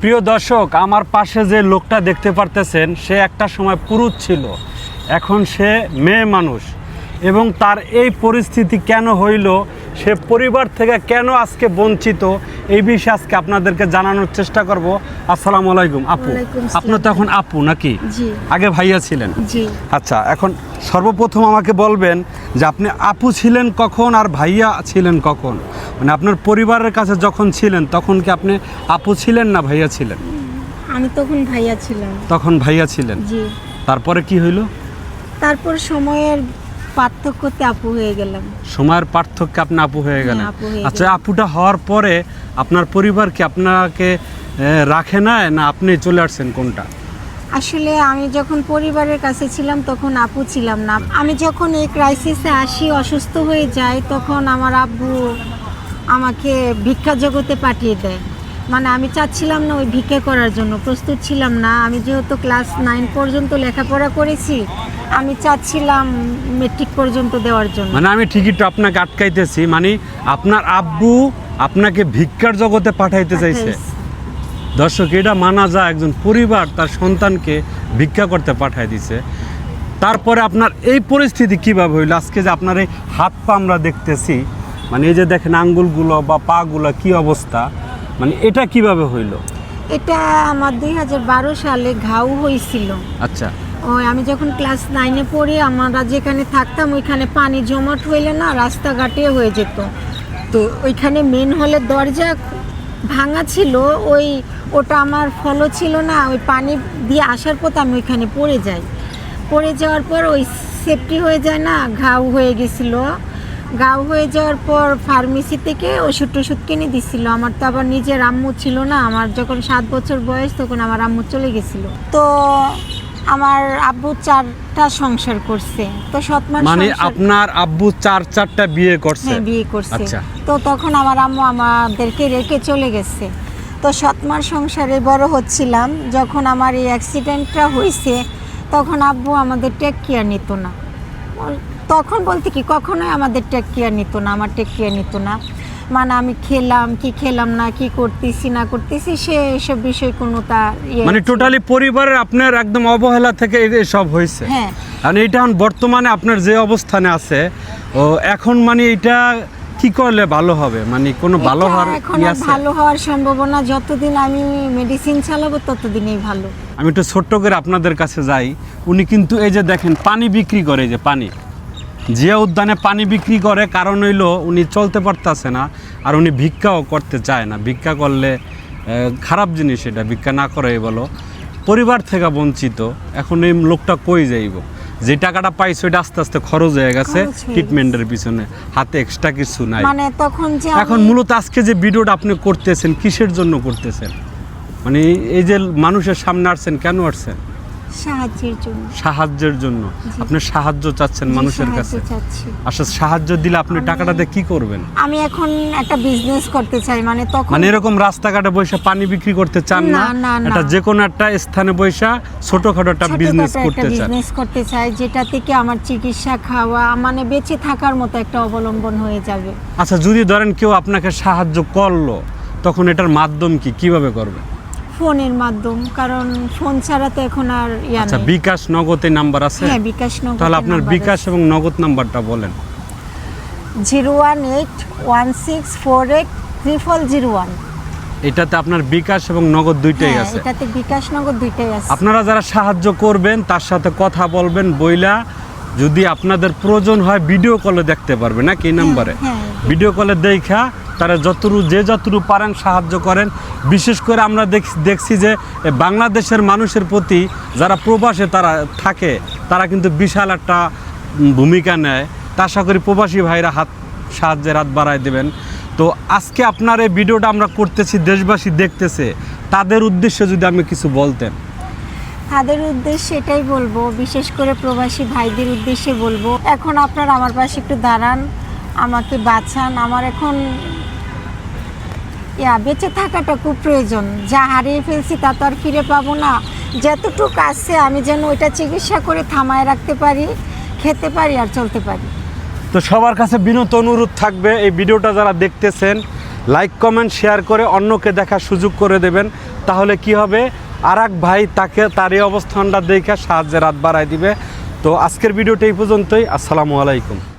প্রিয় দর্শক, আমার পাশে যে লোকটা দেখতে পারতেছেন, সে একটা সময় পুরুষ ছিল। এখন সে মেয়ে মানুষ। এবং তার এই পরিস্থিতি কেন হইল সে পরিবার থেকে কেন আজকে বঞ্চিত? এই বিষয়ে আজকে আপনাদেরকে জানানোর চেষ্টা করব। আসসালামু আলাইকুম আপু। আপনার তো এখন আপু নাকি? আগে ভাইয়া ছিলেন। আচ্ছা এখন সর্বপ্রথম আমাকে বলবেন যে আপনি আপু ছিলেন কখন আর ভাইয়া ছিলেন কখন? মানে আপনার পরিবারের কাছে যখন ছিলেন তখন কি আপনি আপু ছিলেন না ভাইয়া ছিলেন? আমি তখন ভাইয়া ছিলাম। তখন ভাইয়া ছিলেন। তারপরে কি হইল? তারপর সময়ের পার্থক্যতে আপু হয়ে গেলাম। সময়ের পার্থক্যে আপনি আপু হয়ে গেলেন। আচ্ছা আপুটা হওয়ার পরে আপনার পরিবার কি আপনাকে রাখে না না আপনি চলে আসছেন কোনটা? আসলে আমি যখন পরিবারের কাছে ছিলাম তখন আপু ছিলাম না। আমি যখন এই ক্রাইসিসে আসি অসুস্থ হয়ে যাই তখন আমার আব্বু আমাকে ভিক্ষা জগতে পাঠিয়ে দেয়। মানে আমি চাচ্ছিলাম না ওই ভিক্ষা করার জন্য প্রস্তুত ছিলাম না। আমি যেহেতু ক্লাস নাইন পর্যন্ত লেখাপড়া করেছি আমি চাচ্ছিলাম মেট্রিক পর্যন্ত দেওয়ার জন্য। মানে আমি তো আপনাকে আটকাইতেছি মানে আপনার আব্বু আপনাকে ভিক্ষার জগতে পাঠাইতে চাইছে। দর্শক এটা মানা যায় একজন পরিবার তার সন্তানকে ভিক্ষা করতে পাঠায় দিছে। তারপরে আপনার এই পরিস্থিতি কীভাবে হইল? আজকে যে আপনার এই হাত পা আমরা দেখতেছি মানে এই যে দেখেন আঙ্গুলগুলো বা পাগুলো কি অবস্থা মানে এটা কীভাবে হইল? এটা আমার দুই হাজার বারো সালে ঘাউ হয়েছিল আচ্ছা। ওই আমি যখন ক্লাস নাইনে পড়ি আমরা যেখানে থাকতাম, ওইখানে পানি জমাট হইলে না রাস্তাঘাটে হয়ে যেত। তো ওইখানে মেন হলের দরজা ভাঙা ছিল, ওই ওটা আমার ফলো ছিল না, ওই পানি দিয়ে আসার পথে আমি ওইখানে পড়ে যাই। পড়ে যাওয়ার পর ওই সেফটি হয়ে যায় না, ঘাউ হয়ে গেছিল। ঘাউ হয়ে যাওয়ার পর ফার্মেসি থেকে ওষুধ টষুধ কিনে দিছিল। আমার তো আবার নিজের আম্মু ছিল না, আমার যখন সাত বছর বয়স তখন আমার আম্মু চলে গেছিল। তো আমার আব্বু চারটা সংসার করছে। তো সৎমার মানে আপনার আব্বু চার চারটা বিয়ে করছে? হ্যাঁ বিয়ে করছে। আচ্ছা। তো তখন আমার আম্মু আমাদেরকে রেখে চলে গেছে। তো সৎমার সংসারে বড় হচ্ছিলাম। যখন আমার এই অ্যাক্সিডেন্টটা হয়েছে তখন আব্বু আমাদের টেক কেয়ার নিত না। তখন বলতে কি কখনোই আমাদের টেক কেয়ার নিত না আমার টেক কেয়ার নিত না। মানে আমি খেলাম কি খেলাম না কি করতেছি না করতেছি সে এসব বিষয় কোনো তার ইয়ে মানে টোটালি পরিবারের আপনার একদম অবহেলা থেকে সব হয়েছে। হ্যাঁ। আর এটা এখন বর্তমানে আপনার যে অবস্থানে আছে ও এখন মানে এটা কি করলে ভালো হবে? মানে কোনো ভালো হওয়ার এখন ভালো হওয়ার সম্ভাবনা যতদিন আমি মেডিসিন চালাবো ততদিনই ভালো। আমি একটু ছোট্ট করে আপনাদের কাছে যাই। উনি কিন্তু এই যে দেখেন পানি বিক্রি করে যে পানি। জিয়া উদ্যানে পানি বিক্রি করে কারণ হইল উনি চলতে পারতেছে না আর উনি ভিক্ষাও করতে চায় না। ভিক্ষা করলে খারাপ জিনিস এটা ভিক্ষা না করে বলো। পরিবার থেকে বঞ্চিত এখন এই লোকটা কই যাইব? যে টাকাটা পাইছে এটা আস্তে আস্তে খরচ হয়ে গেছে ট্রিটমেন্টের পিছনে। হাতে এক্সট্রা কিছু নাই। মানে তখন যে এখন মূলত আজকে যে ভিডিওটা আপনি করতেছেন কিসের জন্য করতেছেন? মানে এই যে মানুষের সামনে আসছেন কেন আসছেন? সাহায্যের জন্য। সাহায্যের জন্য। আপনি সাহায্য চাচ্ছেন মানুষের কাছে। আচ্ছা সাহায্য দিলে আপনি আমি- টাকাটাতে কি করবেন? আমি এখন একটা বিজনেস করতে চাই মানে তখন মানে এরকম রাস্তাঘাটে বসে পানি বিক্রি করতে চান না। এটা যে কোনো একটা স্থানে বসে ছোটখাটো একটা বিজনেস করতে চান। বিজনেস করতে চাই যেটা থেকে আমার চিকিৎসা খাওয়া মানে বেঁচে থাকার মতো একটা অবলম্বন হয়ে যাবে। আচ্ছা যদি ধরেন কেউ আপনাকে সাহায্য করল তখন এটার মাধ্যম কি? কীভাবে করবে? ফোনের মাধ্যম কারণ ফোন ছাড়া তো এখন আর ইয়া আচ্ছা নেই। বিকাশ নগদে নাম্বার আছে? হ্যাঁ বিকাশ নগদ তাহলে আপনার বিকাশ এবং নগদ নাম্বারটা বলেন। Zero one eight one six four eight triple zero one. এটাতে আপনার বিকাশ এবং নগদ দুইটাই হ্যাঁ আছে। এটাতে বিকাশ নগদ দুইটাই আছে। আপনারা যারা সাহায্য করবেন তার সাথে কথা বলবেন বইলা যদি আপনাদের প্রয়োজন হয় ভিডিও কলে দেখতে পারবে নাকি এই নাম্বারে হ্যাঁ। ভিডিও কলে দেখা তারা যতটুকু যে যতটুকু পারেন সাহায্য করেন। বিশেষ করে আমরা দেখ- দেখছি যে বাংলাদেশের মানুষের প্রতি যারা প্রবাসে তারা থাকে, তারা কিন্তু বিশাল একটা ভূমিকা নেয়। তা আশা করি প্রবাসী ভাইরা হাত, সাহায্যের হাত বাড়ায় দেবেন। তো আজকে আপনার এই ভিডিওটা আমরা করতেছি, দেশবাসী দেখতেছে। তাদের উদ্দেশ্যে যদি আমি কিছু বলতেন। তাদের উদ্দেশ্যে এটাই বলব, বিশেষ করে প্রবাসী ভাইদের উদ্দেশ্যে বলব। এখন আপনার আমার পাশে একটু দাঁড়ান, আমাকে বাঁচান। আমার এখন বেঁচে থাকাটা খুব প্রয়োজন। যা হারিয়ে ফেলছি তা তো আর ফিরে পাবো না। যতটুকু আছে, আমি যেন ওইটা চিকিৎসা করে থামায় রাখতে পারি, খেতে পারি আর চলতে পারি। তো সবার কাছে বিনত অনুরোধ থাকবে, এই ভিডিওটা যারা দেখতেছেন লাইক কমেন্ট শেয়ার করে অন্যকে দেখার সুযোগ করে দেবেন। তাহলে কি হবে? আর ভাই তাকে, তার এই অবস্থানটা দেখে সাহায্যের হাত বাড়ায় দিবে। তো আজকের ভিডিওটা এই পর্যন্তই। আসসালামু আলাইকুম।